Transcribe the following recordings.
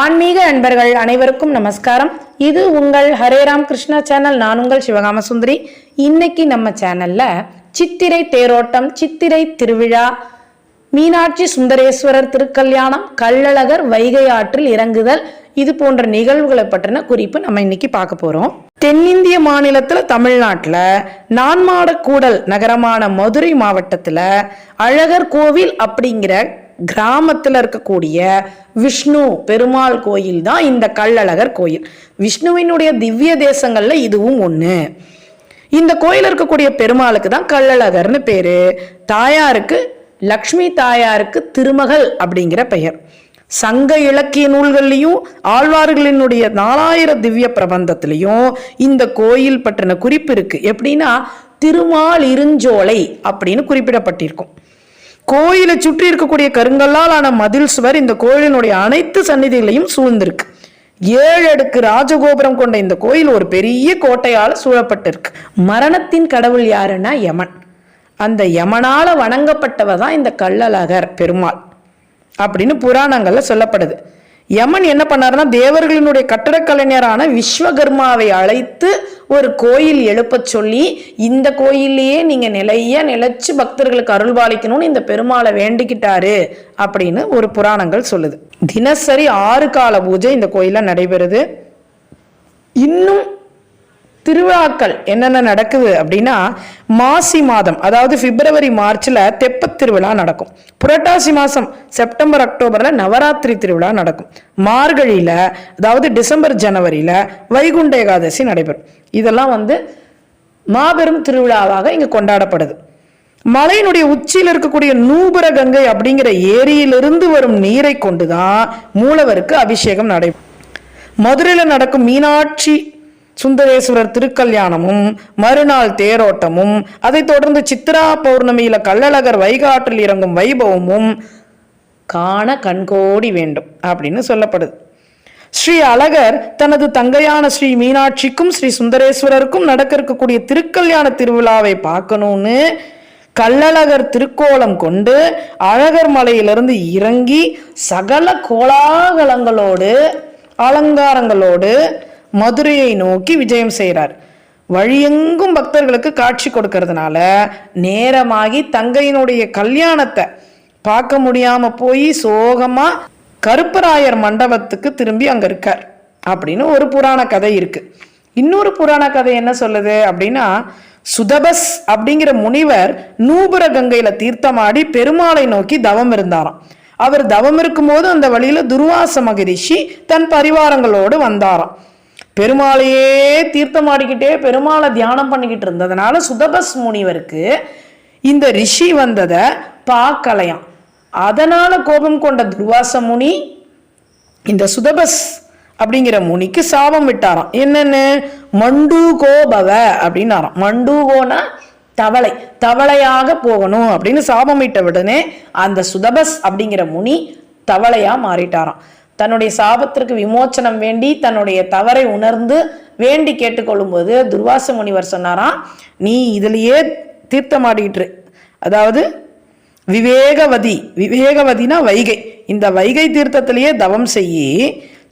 ஆன்மீக அன்பர்கள் அனைவருக்கும் நமஸ்காரம். இது உங்கள் ஹரேராம் கிருஷ்ணா சேனல். நான் உங்கள் சிவகாம சுந்தரி இன்னைக்கு நம்ம சேனல்ல சித்திரை தேரோட்டம் சித்திரை திருவிழா மீனாட்சி சுந்தரேஸ்வரர் திருக்கல்யாணம் கள்ளழகர் வைகை ஆற்றில் இறங்குதல் இது போன்ற நிகழ்வுகளை பற்றின குறிப்பு நம்ம இன்னைக்கு பார்க்க போறோம். தென்னிந்திய மாநிலத்துல நான்மாட நான்மாடக்கூடல் நகரமான மதுரை மாவட்டத்துல அழகர் கோவில் அப்படிங்கிற கிராமத்தில் இருக்கக்கூடிய விஷ்ணு பெருமாள் கோயில் தான் இந்த கள்ளழகர் கோயில். விஷ்ணுவினுடைய திவ்ய தேசங்கள்ல இதுவும் ஒன்று இந்த கோயில் இருக்கக்கூடிய பெருமாளுக்கு தான் கள்ளழகர்னு பேரு. தாயாருக்கு லக்ஷ்மி தாயாருக்கு திருமகள் அப்படிங்கிற பெயர். சங்க இலக்கிய நூல்கள்லையும் ஆழ்வார்களினுடைய நாலாயிரம் திவ்ய பிரபந்தத்திலையும் இந்த கோயில் பற்றின குறிப்பு இருக்கு. எப்படின்னா திருமால் இருஞ்சோலை அப்படின்னு குறிப்பிடப்பட்டிருக்கும். கோயிலை சுற்றி இருக்கக்கூடிய கருங்கல்லால் ஆன மதில் சுவர் இந்த கோயிலினுடைய அனைத்து சந்நிதிகளையும் சூழ்ந்திருக்கு. ஏழு அடுக்கு ராஜகோபுரம் கொண்ட இந்த கோயில் ஒரு பெரிய கோட்டையால் சூழப்பட்டிருக்கு. மரணத்தின் கடவுள் யாருன்னா யமன். அந்த யமனால வணங்கப்பட்டவ தான் இந்த கள்ளழகர் பெருமாள் அப்படின்னு புராணங்கள்ல சொல்லப்படுது. யமன் என்ன பண்ணாருன்னா தேவர்களினுடைய கட்டடக் கலைஞரான விஸ்வகர்மாவை அழைத்து ஒரு கோயில் எழுப்பச் சொல்லி இந்த கோயில்லையே நீங்க நிலைய நிலைச்சு பக்தர்களுக்கு அருள்பாலிக்கணும்னு இந்த பெருமாளை வேண்டிக்கிட்டாரு அப்படின்னு ஒரு புராணங்கள் சொல்லுது. தினசரி ஆறு கால பூஜை இந்த கோயிலில் நடைபெறுது. இன்னும் திருவிழாக்கள் என்னென்ன நடக்குது அப்படின்னா மாசி மாதம் அதாவது பிப்ரவரி மார்ச்சில் தெப்பத் திருவிழா நடக்கும். புரட்டாசி மாதம் செப்டம்பர் அக்டோபரில் நவராத்திரி திருவிழா நடக்கும். மார்கழியில் அதாவது டிசம்பர் ஜனவரியில் வைகுண்ட ஏகாதசி நடைபெறும். இதெல்லாம் வந்து மாபெரும் திருவிழாவாக இங்கே கொண்டாடப்படுது. மலையினுடைய உச்சியில் இருக்கக்கூடிய நூபுர கங்கை அப்படிங்கிற ஏரியிலிருந்து வரும் நீரை கொண்டுதான் மூலவருக்கு அபிஷேகம் நடைபெறும். மதுரையில் நடக்கும் மீனாட்சி சுந்தரேஸ்வரர் திருக்கல்யாணமும் மறுநாள் தேரோட்டமும் அதைத் தொடர்ந்து சித்ரா பௌர்ணமியில கள்ளழகர் வைகாற்றில் இறங்கும் வைபவமும் காண கண்கோடி வேண்டும் அப்படின்னு சொல்லப்படுது. ஸ்ரீ அழகர் தனது தங்கையான ஸ்ரீ மீனாட்சிக்கும் ஸ்ரீ சுந்தரேஸ்வரருக்கும் நடக்க இருக்கக்கூடிய திருக்கல்யாண திருவிழாவை பார்க்கணும்னு கள்ளழகர் திருக்கோலம் கொண்டு அழகர் மலையிலிருந்து இறங்கி சகல கோலாகலங்களோடு அலங்காரங்களோடு மதுரையை நோக்கி விஜயம் செய்கிறார். வழியெங்கும் பக்தர்களுக்கு காட்சி கொடுக்கறதுனால நேரமாகி தங்கையினுடைய கல்யாணத்தை பார்க்க முடியாம போய் சோகமா கருப்பராயர் மண்டபத்துக்கு திரும்பி அங்க இருக்கார். அப்படின்னு ஒரு புராண கதை இருக்கு. இன்னொரு புராண கதை என்ன சொல்லுது அப்படின்னா சுதபஸ் அப்படிங்கிற முனிவர் நூபுர கங்கையில தீர்த்தமாடி பெருமாளை நோக்கி தவம் இருந்தாராம். அவர் தவம் இருக்கும்போது அந்த வழியில துர்வாச மகரிஷி தன் பரிவாரங்களோடு வந்தாராம். பெருமாளையே தீர்த்தமாடிக்கிட்டே பெருமாளை தியானம் பண்ணிக்கிட்டு இருந்ததுனால சுதபஸ் முனிவருக்கு இந்த ரிஷி வந்ததை பார்க்கலையாம். அதனால கோபம் கொண்ட துர்வாச முனி இந்த சுதபஸ் அப்படிங்கிற முனிக்கு சாபம் விட்டாராம். என்னன்னு? மண்டு கோபவ அப்படின்னாராம். மண்டுகோனா தவளை தவளையாக போகணும் அப்படின்னு சாபம் விட்ட உடனே அந்த சுதபஸ் அப்படிங்கிற முனி தவளையா மாறிட்டாராம். தன்னுடைய சாபத்திற்கு விமோச்சனம் வேண்டி தன்னுடைய தவறை உணர்ந்து வேண்டி கேட்டுக்கொள்ளும்போது துர்வாச முனிவர் சொன்னாராம் நீ இதுலயே தீர்த்தமாடிட்டு அதாவது விவேகவதி விவேகவதினா வைகை. இந்த வைகை தீர்த்தத்திலேயே தவம் செய்யி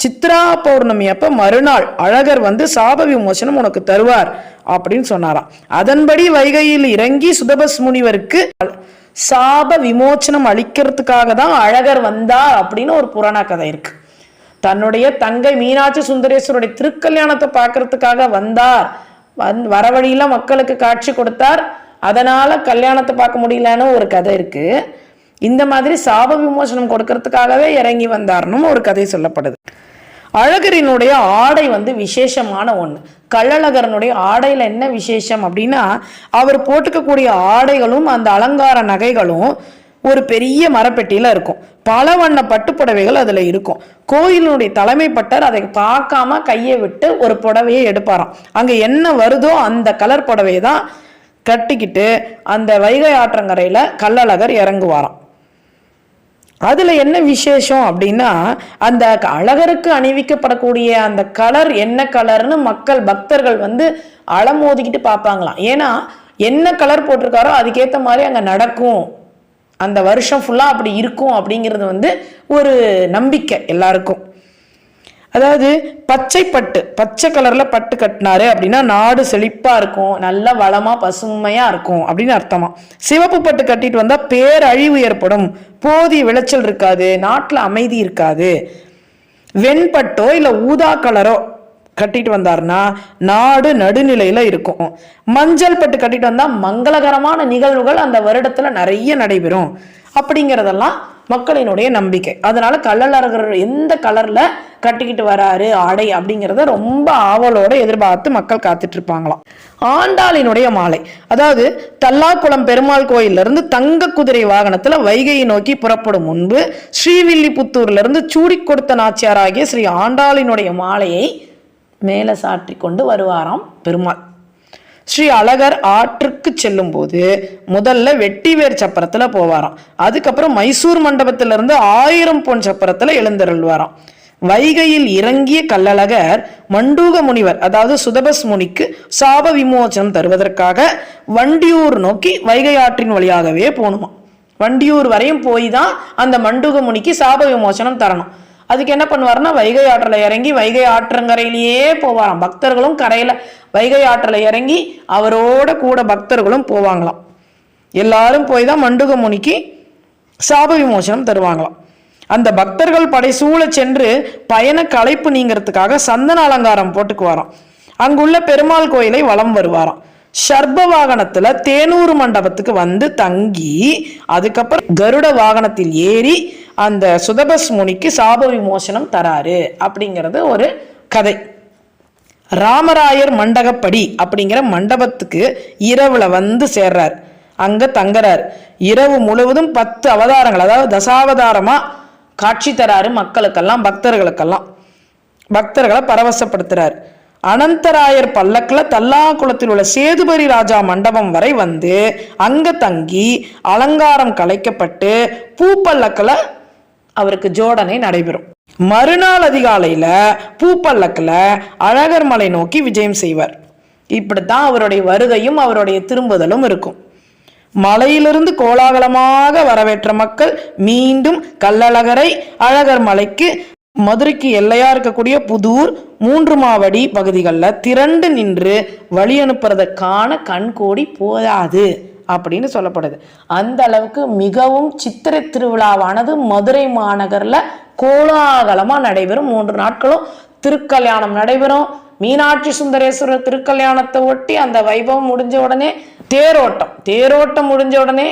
சித்ரா பௌர்ணமி அப்போ மறுநாள் அழகர் வந்து சாப விமோசனம் உனக்கு தருவார் அப்படின்னு சொன்னாராம். அதன்படி வைகையில் இறங்கி சுதபஸ் முனிவருக்கு சாப விமோச்சனம் அளிக்கிறதுக்காக தான் அழகர் வந்தார் அப்படின்னு ஒரு புராண கதை இருக்கு. தன்னுடைய தங்கை மீனாட்சி சுந்தரேஸ்வருடைய திருக்கல்யாணத்தை பார்க்கறதுக்காக வந்தார். வந் வர வழியில மக்களுக்கு காட்சி கொடுத்தார். அதனால கல்யாணத்தை பார்க்க முடியலன்னு ஒரு கதை இருக்கு. இந்த மாதிரி சாப விமோசனம் கொடுக்கறதுக்காகவே இறங்கி வந்தார்னும் ஒரு கதை சொல்லப்படுது. அழகரினுடைய ஆடை வந்து விசேஷமான ஒன்று கள்ளழகரனுடைய ஆடையில் என்ன விசேஷம் அப்படின்னா அவர் போட்டுக்கக்கூடிய ஆடைகளும் அந்த அலங்கார நகைகளும் ஒரு பெரிய மரப்பெட்டியில் இருக்கும். பல வண்ண பட்டுப்புடவைகள் அதில் இருக்கும். கோயிலினுடைய தலைமை பட்டர் அதை பார்க்காம கையை விட்டு ஒரு புடவையை எடுப்பாராம். அங்கே என்ன வருதோ அந்த கலர் புடவையை தான் கட்டிக்கிட்டு அந்த வைகை ஆற்றங்கரையில் கள்ளழகர் இறங்குவாராம். அதில் என்ன விசேஷம் அப்படின்னா அந்த அழகருக்கு அணிவிக்கப்படக்கூடிய அந்த கலர் என்ன கலர்னு மக்கள் பக்தர்கள் வந்து அலமோதிக்கிட்டு பார்ப்பாங்களாம். ஏன்னா என்ன கலர் போட்டிருக்காரோ அதுக்கேற்ற மாதிரி அங்கே நடக்கும். அந்த வருஷம் ஃபுல்லாக அப்படி இருக்கும் அப்படிங்கிறது வந்து ஒரு நம்பிக்கை எல்லாருக்கும். அதாவது பச்சை பட்டு பச்சை கலரில் பட்டு கட்டினாரு அப்படின்னா நாடு செழிப்பாக இருக்கும் நல்ல வளமாக பசுமையாக இருக்கும் அப்படின்னு அர்த்தமா. சிவப்பு பட்டு கட்டிட்டு வந்தால் பேரழிவு ஏற்படும் போதிய விளைச்சல் இருக்காது நாட்டில் அமைதி இருக்காது. வெண்பட்டோ இல்லை ஊதா கலரோ கட்டிட்டு வந்தாருன்னா நாடு நடுநிலையில் இருக்கும். மஞ்சள் பட்டு கட்டிட்டு வந்தால் மங்களகரமான நிகழ்வுகள் அந்த வருடத்தில் நிறைய நடைபெறும். அப்படிங்கிறதெல்லாம் மக்களினுடைய நம்பிக்கை. அதனால கள்ளழகர் எந்த கலர்ல கட்டிக்கிட்டு வராரு ஆடை அப்படிங்கிறத ரொம்ப ஆவலோட எதிர்பார்த்து மக்கள் காத்துட்டு இருப்பாங்களாம். ஆண்டாளினுடைய மாலை. அதாவது தல்லாக்குளம் பெருமாள் கோயில்ல இருந்து தங்க குதிரை வாகனத்துல வைகையை நோக்கி புறப்படும் முன்பு ஸ்ரீவில்லிபுத்தூர்ல இருந்து சூடி கொடுத்த நாச்சியாராகிய ஸ்ரீ ஆண்டாளினுடைய மாலையை மேலே சாற்றி கொண்டு வருவாராம் பெருமாள். ஸ்ரீ அழகர் ஆற்றுக்கு செல்லும் போது முதல்ல வெட்டிவேர் சப்பரத்துல போவாராம். அதுக்கப்புறம் மைசூர் மண்டபத்துல இருந்து ஆயிரம் பொன் சப்பரத்துல எழுந்தருள்வாராம். வைகையில் இறங்கிய கள்ளழகர் மண்டூக முனிவர் அதாவது சுதபஸ் முனிக்கு சாப விமோசனம் தருவதற்காக வண்டியூர் நோக்கி வைகை ஆற்றின் வழியாகவே போகணுமா வண்டியூர் வரையும் போய் தான் அந்த மண்டூக முனிக்கு சாப விமோசனம் தரணும். அதுக்கு என்ன பண்ணுவார்னா வைகை ஆற்றில் இறங்கி வைகை ஆற்றங்கரையிலேயே போவாராம். பக்தர்களும் கரையில் வைகை ஆற்றில் இறங்கி அவரோட கூட பக்தர்களும் போவாங்களாம். எல்லாரும் போய் தான் மண்டுக முனிக்கு சாப விமோசனம் தருவாங்களாம். அந்த பக்தர்கள் படைசூழ சென்று பயண களைப்பு நீங்கிறதுக்காக சந்தன அலங்காரம் போட்டுக்குவாராம். அங்குள்ள பெருமாள் கோயிலை வலம் வருவாராம். சர்ப வாகனத்துல தேனூர் மண்டபத்துக்கு வந்து தங்கி அதுக்கப்புறம் கருட வாகனத்தில் ஏறி அந்த சுதபஸ் முனிக்கு சாப விமோசனம் தராரு அப்படிங்கிறது ஒரு கதை. ராமராயர் மண்டகப்படி அப்படிங்கிற மண்டபத்துக்கு இரவுல வந்து சேர்றார். அங்க தங்குறார். இரவு முழுவதும் பத்து அவதாரங்கள் அதாவது தசாவதாரமா காட்சி தராரு மக்களுக்கெல்லாம் பக்தர்களுக்கெல்லாம். பக்தர்களை பரவசப்படுத்துறாரு. அனந்தராயர் பல்லக்கில் தல்லாக்குளத்தில் உள்ள சேதுபதி ராஜா மண்டபம் வரை வந்து அங்க தங்கி அலங்காரம் கலைக்கப்பட்டு பூப்பல்லக்கில் அவருக்கு ஜோடனை நடைபெறும். மறுநாள் அதிகாலையில பூப்பல்லக்கில் அழகர் மலை நோக்கி விஜயம் செய்வார். இப்படித்தான் அவருடைய வருகையும் அவருடைய திரும்புதலும் இருக்கும். மலையிலிருந்து கோலாகலமாக வரவேற்ற மக்கள் மீண்டும் கள்ளழகரை அழகர் மலைக்கு மதுரைக்கு எல்லையா இருக்கக்கூடிய புதூர் மூன்று மாவடி பகுதிகளில் திரண்டு நின்று வழி அனுப்புறதை காண கண்கோடி போதாது அப்படின்னு சொல்லப்படுது. அந்த அளவுக்கு மிகவும் சித்திரை திருவிழாவானது மதுரை மாநகரில் கோலாகலமாக நடைபெறும். மூன்று நாட்களும் திருக்கல்யாணம் நடைபெறும். மீனாட்சி சுந்தரேஸ்வரர் திருக்கல்யாணத்தை ஒட்டி அந்த வைபவம் முடிஞ்ச உடனே தேரோட்டம். தேரோட்டம் முடிஞ்ச உடனே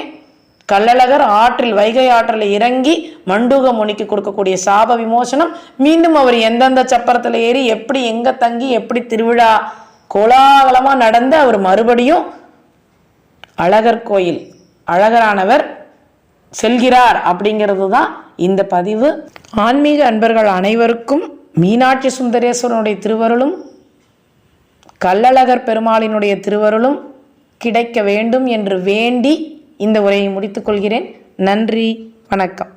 கள்ளழகர் ஆற்றில் வைகை ஆற்றில் இறங்கி மண்டூக முனிக்கு கொடுக்கக்கூடிய சாப விமோசனம் மீண்டும் அவர் எந்தெந்த சப்பரத்தில் ஏறி எப்படி எங்க தங்கி எப்படி திருவிழா கோலாகலமா நடந்து அவர் மறுபடியும் அழகர் கோயில் அழகரானவர் செல்கிறார் அப்படிங்கிறது தான் இந்த பதிவு. ஆன்மீக அன்பர்கள் அனைவருக்கும் மீனாட்சி சுந்தரேஸ்வரனுடைய திருவருளும் கள்ளழகர் பெருமாளினுடைய திருவருளும் கிடைக்க வேண்டும் என்று வேண்டி இந்த உரையை முடித்துக்கொள்கிறேன் நன்றி வணக்கம்.